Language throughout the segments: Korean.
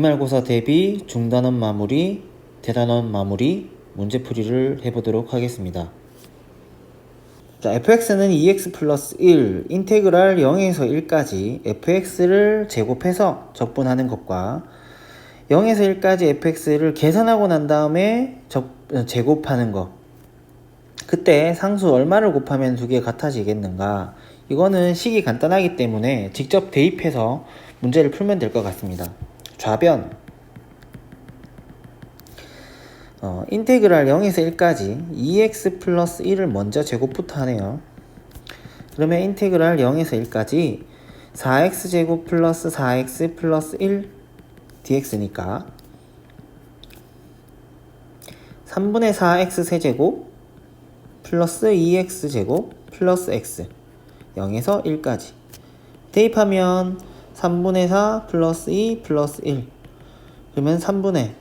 기말고사 대비 중단원 마무리, 대단원 마무리 문제풀이를 해보도록 하겠습니다. 자, fx는 2x 플러스 1, 인테그랄 0에서 1까지 fx를 제곱해서 적분하는 것과 0에서 1까지 fx를 계산하고 난 다음에 적, 제곱하는 것. 그때 상수 얼마를 곱하면 두 개 같아지겠는가? 이거는 식이 간단하기 때문에 직접 대입해서 문제를 풀면 될 것 같습니다. 좌변. 어, 인테그랄 0에서 1까지 2x 플러스 1을 먼저 제곱부터 하네요. 그러면 인테그랄 0에서 1까지 4x 제곱 플러스 4x 플러스 1 dx니까 3분의 4x 세제곱 플러스 2x 제곱 플러스 x 0에서 1까지 대입하면 3분의 4 플러스 2 플러스 1 그러면 3분의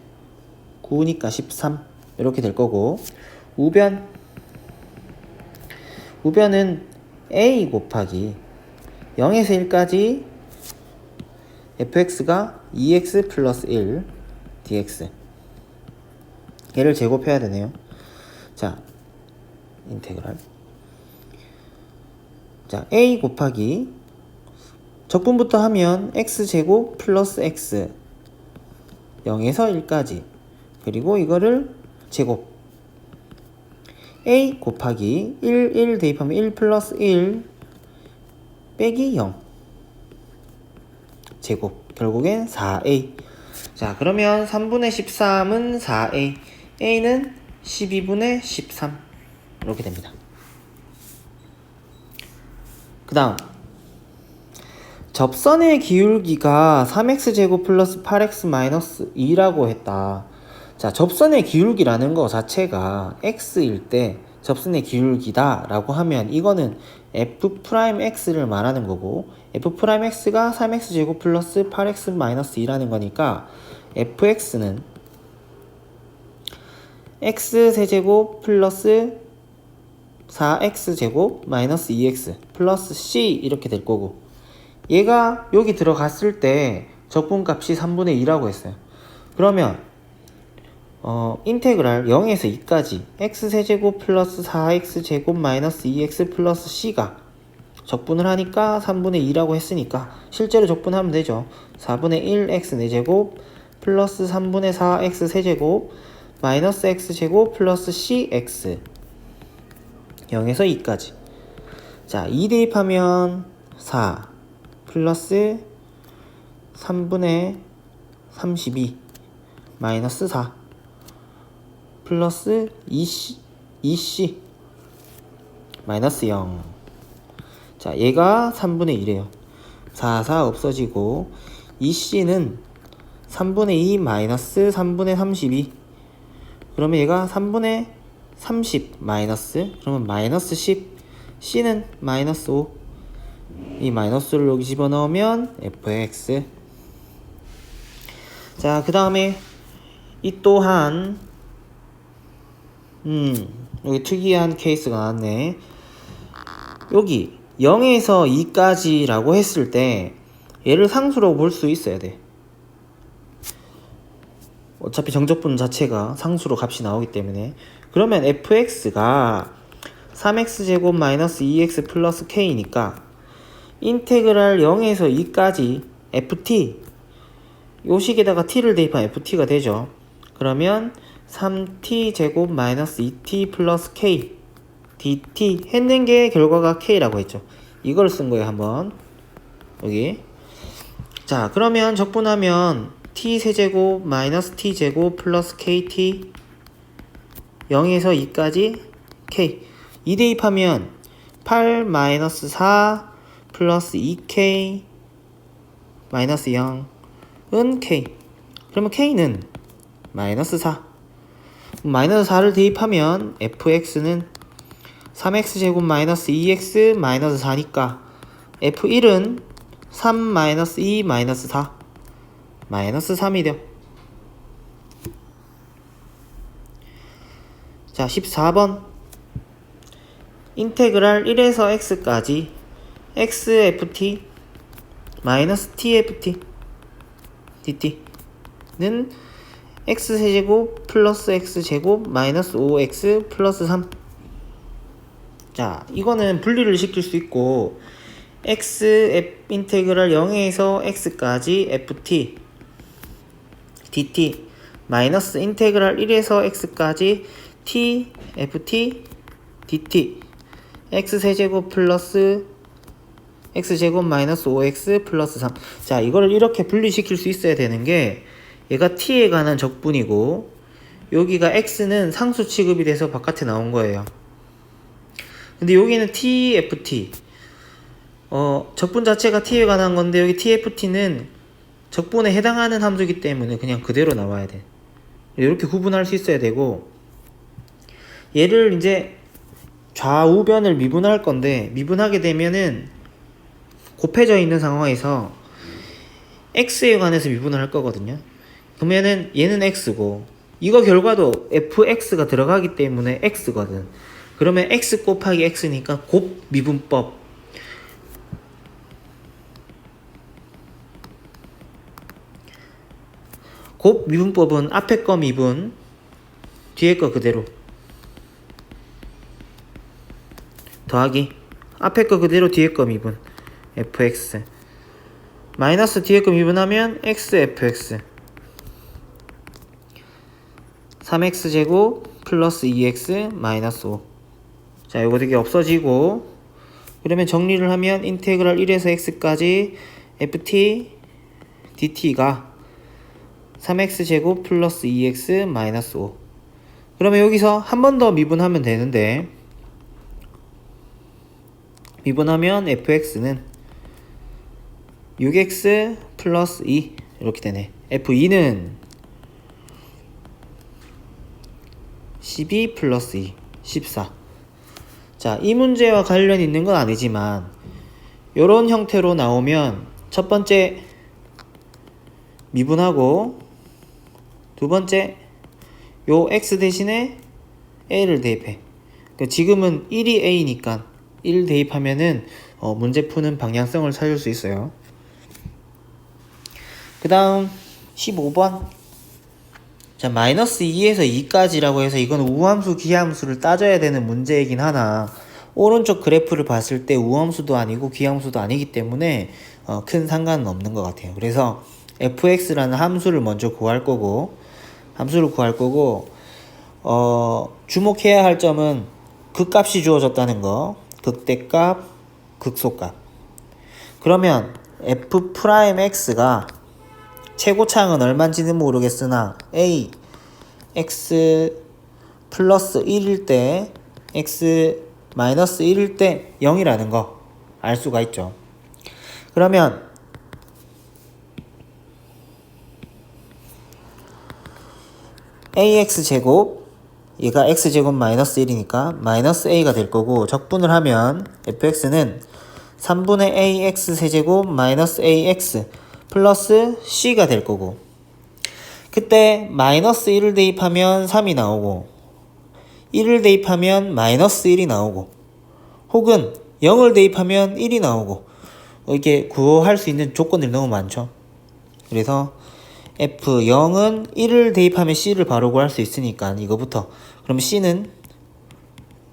9니까 13 이렇게 될 거고. 우변. 우변은 a 곱하기 0에서 1까지 fx가 2x 플러스 1 dx. 얘를 제곱해야 되네요. 자 인테그랄. 자 a 곱하기 적분부터 하면 x제곱 플러스 x. 0에서 1까지. 그리고 이거를 제곱. a 곱하기 1, 1 대입하면 1 플러스 1 빼기 0 제곱. 결국엔 4a 자 그러면 3분의 13은 4a a는 12분의 13 이렇게 됩니다. 그 다음 접선의 기울기가 3x제곱 플러스 8x 마이너스 2라고 했다. 자 접선의 기울기라는 거 자체가 x일 때 접선의 기울기다 라고 하면 이거는 f'x를 말하는 거고 f'x가 3x제곱 플러스 8x 마이너스 2라는 거니까 fx는 x세제곱 플러스 4x제곱 마이너스 2x 플러스 c 이렇게 될 거고 얘가 여기 들어갔을 때 적분값이 3분의 2라고 했어요. 그러면 어, 인테그랄 0에서 2까지 x세제곱 플러스 4x제곱 마이너스 2x 플러스 c가 적분을 하니까 3분의 2라고 했으니까 실제로 적분하면 되죠. 4분의 1x 4제곱 플러스 3분의 4x 세제곱 마이너스 x제곱 플러스 cx 0에서 2까지. 자 2 대입하면 4 플러스 3분의 32 마이너스 4 플러스 2c, 2c 마이너스 0 자, 얘가 3분의 1이에요. 4, 4 없어지고 2c는 3분의 2 마이너스 3분의 32 그러면 얘가 3분의 30 마이너스 그러면 마이너스 10 c는 마이너스 5 이 마이너스를 여기 집어넣으면 fx 자, 그 다음에 이 또한 음, 여기 특이한 케이스가 나왔네. 여기 0에서 2까지 라고 했을 때 얘를 상수로 볼 수 있어야 돼. 어차피 정적분 자체가 상수로 값이 나오기 때문에 그러면 fx가 3x제곱 마이너스 2x 플러스 k니까 인테그랄 0에서 2까지 ft 요 식에다가 t를 대입한 ft가 되죠. 그러면 3t 제곱 마이너스 2t 플러스 k dt 했는 게 결과가 k라고 했죠. 이걸 쓴 거예요, 한번. 여기. 자, 그러면 적분하면 t 세제곱 마이너스 t 제곱 플러스 kt 0에서 2까지 k 2 대입하면 8 마이너스 4 플러스 2k 마이너스 0은 k 그러면 k는 마이너스 4 마이너스 4를 대입하면 fx는 3x제곱 마이너스 2x 마이너스 4니까 f1은 3 마이너스 2 마이너스 4 마이너스 3이 돼요. 자 14번. 인테그랄 1에서 x까지 xft 마이너스 tft dt x세제곱 플러스 x제곱 마이너스 5x 플러스 3 자, 이거는 분리를 시킬 수 있고 x f 인테그랄 0에서 x까지 ft dt 마이너스 인테그랄 1에서 x까지 t ft dt x 세제곱 플러스 x제곱 마이너스 5x 플러스 3. 자, 이거를 이렇게 분리시킬 수 있어야 되는 게 얘가 t에 관한 적분이고 여기가 x는 상수 취급이 돼서 바깥에 나온 거예요. 근데 여기는 tft 어, 적분 자체가 t에 관한 건데 여기 tft는 적분에 해당하는 함수이기 때문에 그냥 그대로 나와야 돼. 이렇게 구분할 수 있어야 되고 얘를 이제 좌우변을 미분할 건데 미분하게 되면은 곱해져 있는 상황에서 x에 관해서 미분을 할 거거든요. 그러면은 얘는 x고 이거 결과도 fx가 들어가기 때문에 x거든. 그러면 x 곱하기 x니까 곱 미분법. 곱 미분법은 앞에 거 미분, 뒤에 거 그대로. 더하기 앞에 거 그대로 뒤에 거 미분 fx. 마이너스 뒤에 거 미분하면 xfx 3x 제곱 플러스 2x 마이너스 5 자, 요거 되게 없어지고. 그러면 정리를 하면 인테그랄 1에서 x까지 ft dt가 3x 제곱 플러스 2x 마이너스 5 그러면 여기서 한 번 더 미분하면 되는데 미분하면 fx는 6x 플러스 2 이렇게 되네 f2는 12 플러스 2 14 자, 이 문제와 관련 있는 건 아니지만 이런 형태로 나오면 첫 번째 미분하고 두 번째 요 x 대신에 a를 대입해. 그러니까 지금은 1이 a니까 1 대입하면은 어, 문제 푸는 방향성을 찾을 수 있어요. 그 다음 15번 자 마이너스 2에서 2까지라고 해서 이건 우함수 기함수를 따져야 되는 문제이긴 하나 오른쪽 그래프를 봤을 때 우함수도 아니고 기함수도 아니기 때문에 어, 큰 상관은 없는 것 같아요. 그래서 fx라는 함수를 먼저 구할 거고 함수를 구할 거고 어, 주목해야 할 점은 그 값이 주어졌다는 거 극대값, 극소값. 그러면 f 프라임 x가 최고차항은 얼마인지는 모르겠으나 a x 플러스 1일 때 x 마이너스 1일 때 0이라는 거 알 수가 있죠. 그러면 ax 제곱 얘가 x제곱 마이너스 1이니까 마이너스 a가 될 거고 적분을 하면 fx는 3분의 ax 세제곱 마이너스 ax 플러스 c가 될 거고. 그때 마이너스 1을 대입하면 3이 나오고 1을 대입하면 마이너스 1이 나오고 혹은 0을 대입하면 1이 나오고 이게 구할 수 있는 조건들이 너무 많죠. 그래서 F0은 1을 대입하면 C를 바로 구할 수 있으니까 이거부터. 그럼 C는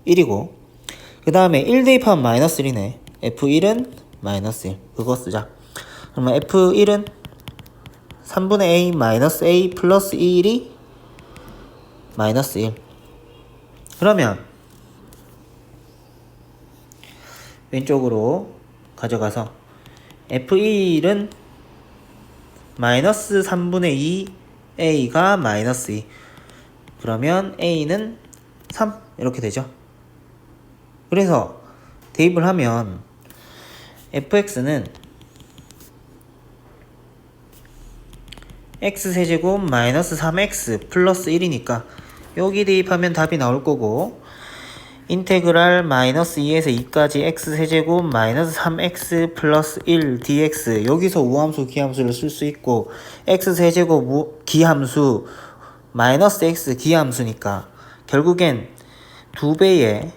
1이고 그 다음에 1 대입하면 마이너스 1이네. F1은 마이너스 1 그거 쓰자 그러면 F1은 3분의 A 마이너스 A 플러스 1이 마이너스 1 그러면 왼쪽으로 가져가서 F1은 마이너스 3분의 2 a가 마이너스 2 그러면 a는 3 이렇게 되죠. 그래서 대입을 하면 fx는 x세제곱 마이너스 3x 플러스 1이니까 여기 대입하면 답이 나올 거고 인테그랄 마이너스 2에서 2까지 x 세제곱 마이너스 3x 플러스 1 dx 여기서 우함수 기함수를 쓸 수 있고 x 세제곱 우, 기함수 마이너스 x 기함수니까 결국엔 두 배의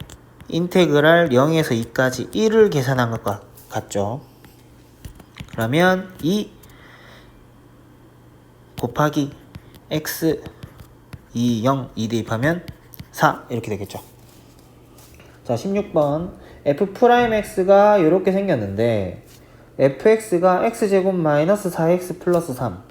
인테그랄 0에서 2까지 1을 계산한 것과 같죠. 그러면 이 곱하기 x 2 0 2 대입하면 4 이렇게 되겠죠. 자 16번. f 프라임 x가 이렇게 생겼는데 fx가 x제곱 마이너스 4x 플러스 3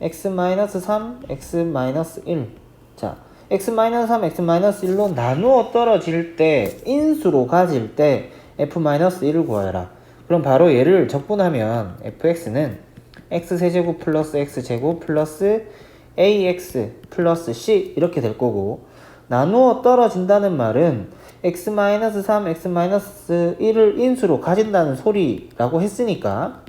x 마이너스 3 x 마이너스 1 자 x 마이너스 3 x 마이너스 1로 나누어 떨어질 때 인수로 가질 때 f 마이너스 1을 구하여라. 그럼 바로 얘를 적분하면 fx는 x세제곱 플러스 x제곱 플러스 ax 플러스 c 이렇게 될 거고 나누어 떨어진다는 말은 x-3, x-1을 인수로 가진다는 소리라고 했으니까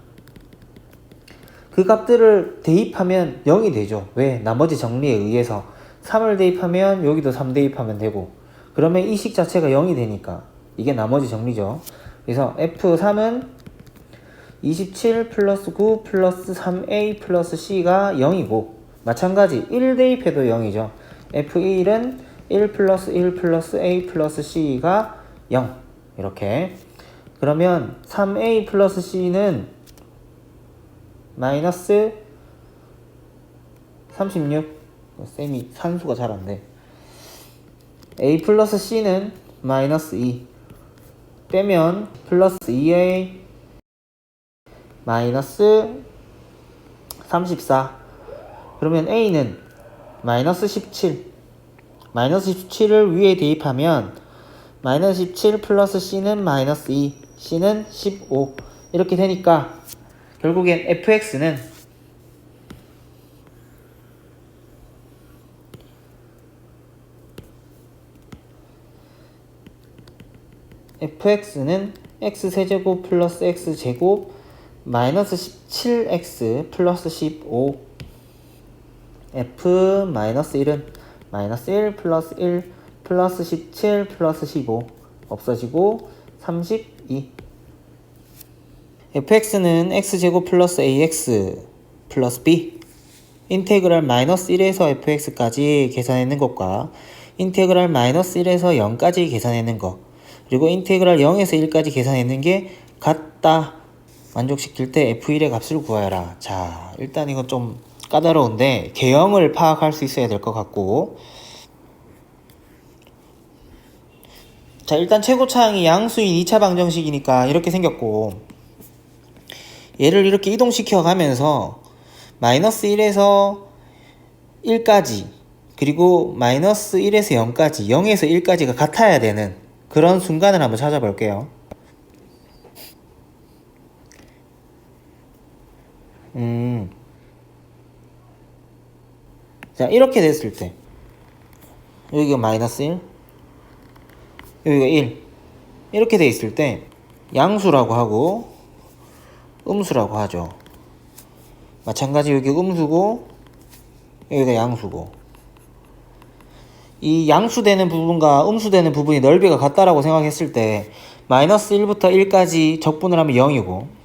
그 값들을 대입하면 0이 되죠. 왜? 나머지 정리에 의해서 3을 대입하면 여기도 3 대입하면 되고 그러면 이 식 자체가 0이 되니까 이게 나머지 정리죠. 그래서 F3은 27 플러스 9 플러스 3A 플러스 C가 0이고 마찬가지 1 대입해도 0이죠. F1은 1 플러스 1 플러스 A 플러스 C가 0 이렇게. 그러면 3A 플러스 C는 마이너스 36 쌤이 산수가 잘 안돼. A 플러스 C는 마이너스 2 빼면 플러스 2A 마이너스 34 그러면 A는 마이너스 17 마이너스 17을 위에 대입하면 마이너스 17 플러스 C는 마이너스 2 C는 15 이렇게 되니까 결국엔 fx는 fx는 x세제곱 플러스 x제곱 마이너스 17x 플러스 15 f 마이너스 1은 마이너스 1 플러스 1 플러스 17 플러스 15 없어지고 32 fx는 x제곱 플러스 ax 플러스 b. 인테그랄 마이너스 1에서 fx까지 계산해낸 것과 인테그랄 마이너스 1에서 0까지 계산해낸 것 그리고 인테그랄 0에서 1까지 계산해낸 게 같다 만족시킬 때 f1의 값을 구하여라. 자 일단 이건 좀 까다로운데 개형을 파악할 수 있어야 될 것 같고. 자 일단 최고차항이 양수인 2차 방정식이니까 이렇게 생겼고. 얘를 이렇게 이동시켜 가면서 마이너스 1에서 1까지 그리고 마이너스 1에서 0까지 0에서 1까지가 같아야 되는 그런 순간을 한번 찾아볼게요 음. 자 이렇게 됐을 때 여기가 마이너스 1 여기가 1 이렇게 돼 있을 때 양수라고 하고 음수라고 하죠. 마찬가지 여기 음수고 여기가 양수고 이 양수되는 부분과 음수되는 부분이 넓이가 같다라고 생각했을 때 마이너스 1부터 1까지 적분을 하면 0이고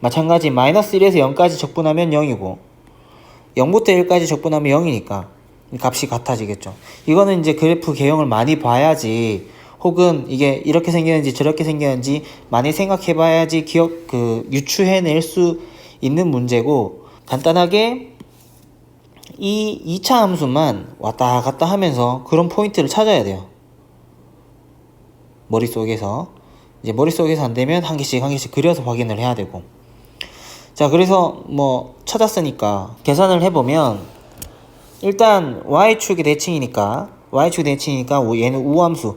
마찬가지 마이너스 1에서 0까지 적분하면 0이고 0부터 1까지 적분하면 0이니까 값이 같아지겠죠. 이거는 이제 그래프 개형을 많이 봐야지 혹은 이게 이렇게 생겼는지 저렇게 생겼는지 많이 생각해 봐야지 기억 그 유추해낼 수 있는 문제고 간단하게 이 2차 함수만 왔다 갔다 하면서 그런 포인트를 찾아야 돼요. 머릿속에서 이제 머릿속에서 안 되면 한 개씩 한 개씩 그려서 확인을 해야 되고 자 그래서 뭐 찾았으니까 계산을 해보면 일단 y축의 대칭이니까 y축 대칭이니까 얘는 우함수.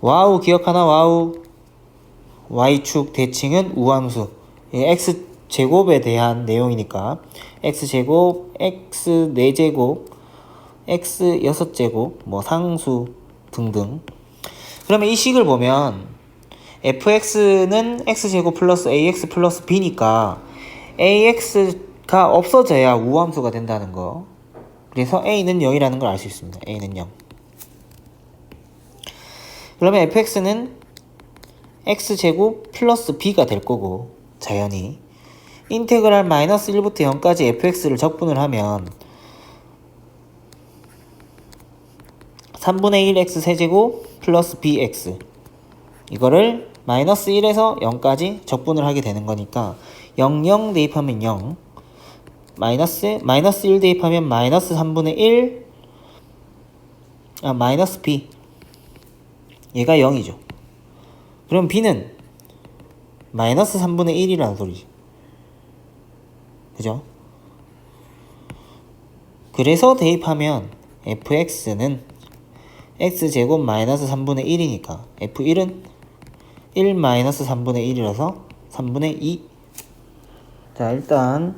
와우 기억하나? 와우. y축 대칭은 우함수. x 제곱에 대한 내용이니까. x 제곱 x 4제곱 x 6제곱 뭐 상수 등등. 그러면 이 식을 보면 fx는 x제곱 플러스 ax 플러스 b니까 ax가 없어져야 우함수가 된다는 거. 그래서 a는 0이라는 걸 알 수 있습니다. a는 0 그러면 fx는 x제곱 플러스 b가 될 거고 자연히. 인테그랄 마이너스 1부터 0까지 fx를 적분을 하면 3분의 1x 세제곱 플러스 bx 이거를 마이너스 1에서 0까지 적분을 하게 되는 거니까 0, 0 대입하면 0 마이너스 마이너스 1 대입하면 마이너스 3분의 1 아, 마이너스 b 얘가 0이죠. 그럼 b는 마이너스 3분의 1이라는 소리지. 그죠? 그래서 대입하면 fx는 x제곱 마이너스 3분의 1이니까 f1은 1 마이너스 3분의 1이라서 3분의 2. 자, 일단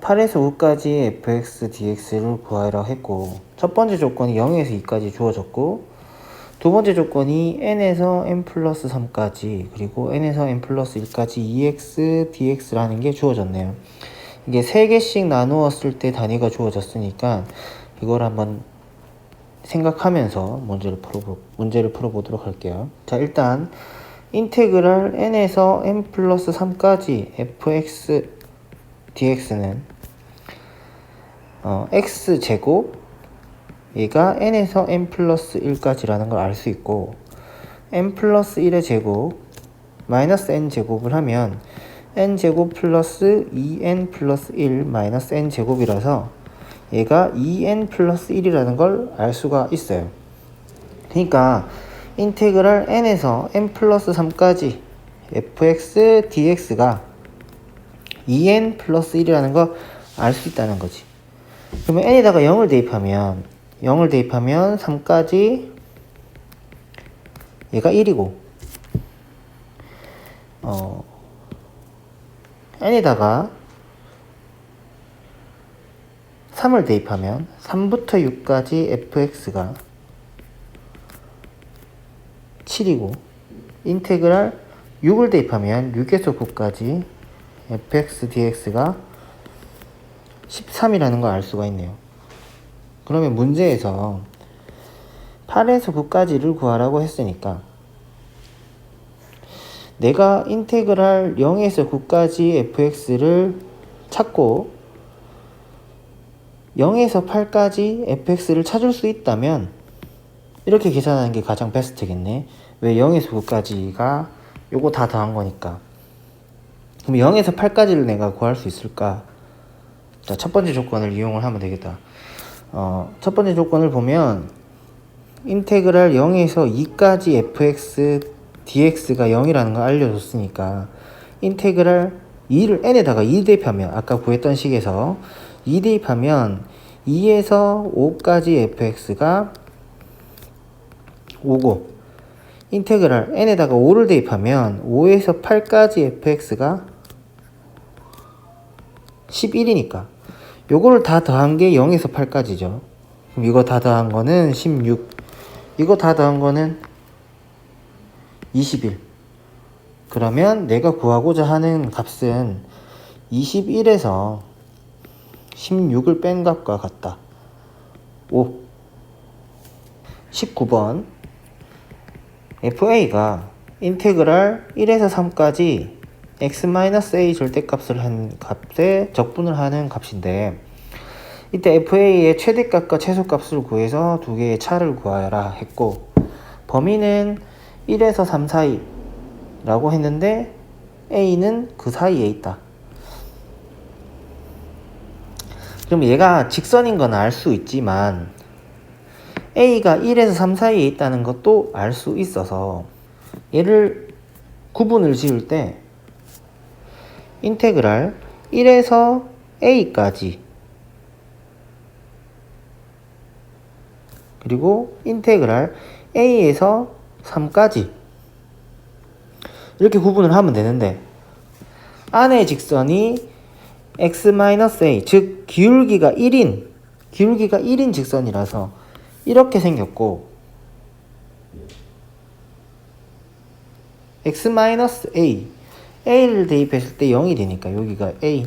8에서 5까지 fx dx를 구하라 했고 첫 번째 조건이 0에서 2까지 주어졌고 두 번째 조건이 n에서 n 플러스 3까지 그리고 n에서 n 플러스 1까지 2x dx라는 게 주어졌네요. 이게 세 개씩 나누었을 때 단위가 주어졌으니까 이걸 한번 생각하면서 문제를 풀어 문제를 풀어보도록 할게요. 자, 일단 인테그랄 n에서 n 플러스 3까지 fx dx는 어, x 제곱 얘가 n에서 n 플러스 1까지라는 걸 알 수 있고 n 플러스 1의 제곱 마이너스 n 제곱을 하면 n 제곱 플러스 2n 플러스 1 마이너스 n 제곱이라서 얘가 2n 플러스 1이라는 걸 알 수가 있어요. 그러니까 인테그랄 n에서 n 플러스 3까지 fx dx가 2n 플러스 1이라는 걸알수 있다는 거지. 그러면 n에다가 0을 대입하면 0을 대입하면 3까지 얘가 1이고 어 n에다가 3을 대입하면 3부터 6까지 fx가 7이고 인테그랄 6을 대입하면 6에서 9까지 fx dx가 13이라는 걸 알 수가 있네요. 그러면 문제에서 8에서 9까지를 구하라고 했으니까 내가 인테그랄 0에서 9까지 fx를 찾고 0에서 8까지 fx를 찾을 수 있다면 이렇게 계산하는 게 가장 베스트겠네. 왜 0에서 9까지가 요거 다 더한 거니까. 그럼 0에서 8까지를 내가 구할 수 있을까? 자, 첫 번째 조건을 이용을 하면 되겠다. 어, 첫 번째 조건을 보면 인테그랄 0에서 2까지 fx dx가 0이라는 걸 알려줬으니까 인테그랄 2를 n에다가 2 대입하면 아까 구했던 식에서 2 대입하면 2에서 5까지 fx가 5고 인테그랄 n에다가 5를 대입하면 5에서 8까지 fx가 11이니까 요거를 다 더한 게 0에서 8까지죠. 그럼 이거 다 더한 거는 16. 이거 다 더한 거는 21. 그러면 내가 구하고자 하는 값은 21에서 16을 뺀 값과 같다. 5. 19번. FA가 인테그랄 1에서 3까지 x-a 절대값을 한 값에 적분을 하는 값인데 이때 FA의 최대값과 최소값을 구해서 두 개의 차를 구하여라 했고 범위는 1에서 3 사이라고 했는데 A는 그 사이에 있다. 그럼 얘가 직선인 건 알 수 있지만 A가 1에서 3 사이에 있다는 것도 알 수 있어서 얘를 구분을 지을 때 인테그랄 1에서 a까지 그리고 인테그랄 a에서 3까지 이렇게 구분을 하면 되는데 안의 직선이 x-a 즉 기울기가 1인 기울기가 1인 직선이라서 이렇게 생겼고 x-a a를 대입했을 때 0이 되니까 여기가 a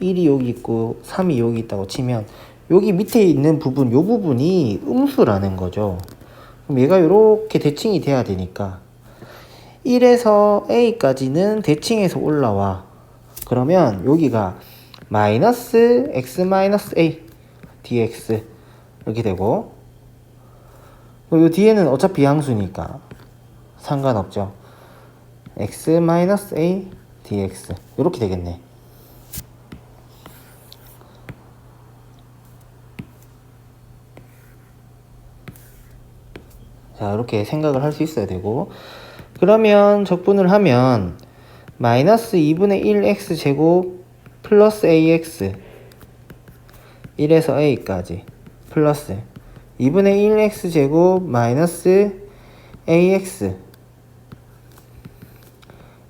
1이 여기 있고 3이 여기 있다고 치면 여기 밑에 있는 부분 요 부분이 음수라는 거죠. 그럼 얘가 이렇게 대칭이 돼야 되니까 1에서 a까지는 대칭해서 올라와. 그러면 여기가 마이너스 x 마이너스 a dx 이렇게 되고 요 뒤에는 어차피 양수니까. 상관없죠. x 마이너스 a dx. 이렇게 되겠네. 자 이렇게 생각을 할 수 있어야 되고. 그러면 적분을 하면 마이너스 2분의 1x 제곱 플러스 ax 1에서 a까지 플러스 2분의 1x 제곱 마이너스 ax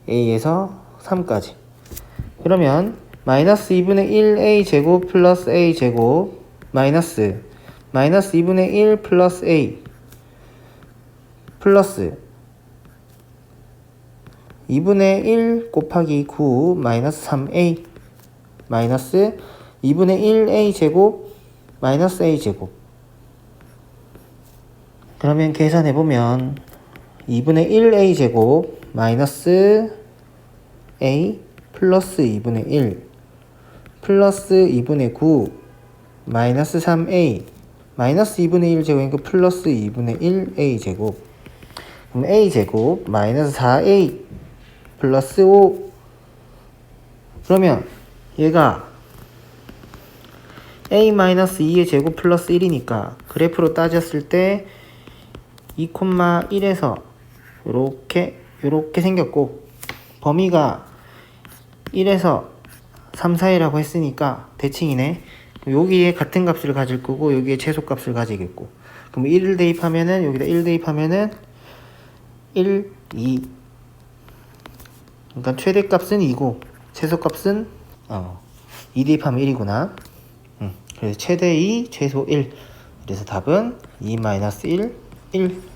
a에서 3까지. 그러면 마이너스 2분의 1a 제곱 플러스 a 제곱 마이너스 마이너스 2분의 1 플러스 a 플러스 2분의 1 곱하기 9 마이너스 3a 마이너스 2분의 1a 제곱 마이너스 a 제곱 그러면 계산해보면 2분의 1a 제곱 마이너스 a 플러스 2분의 1 플러스 2분의 9 마이너스 3a 마이너스 2분의 1 제곱이니까 플러스 2분의 1a 제곱. 그럼 a 제곱 마이너스 4a 플러스 5 그러면 얘가 a 마이너스 2의 제곱 플러스 1이니까 그래프로 따졌을 때 2,1에서 요렇게 요렇게 생겼고 범위가 1에서 3 사이라고 했으니까 대칭이네. 여기에 같은 값을 가질 거고 여기에 최소값을 가지겠고. 그럼 1을 대입하면은 여기다 1 대입하면은 1, 2 그러니까 최대값은 2고 최소값은 어, 2 대입하면 1이구나. 음, 그래서 최대 2 최소 1 그래서 답은 2 in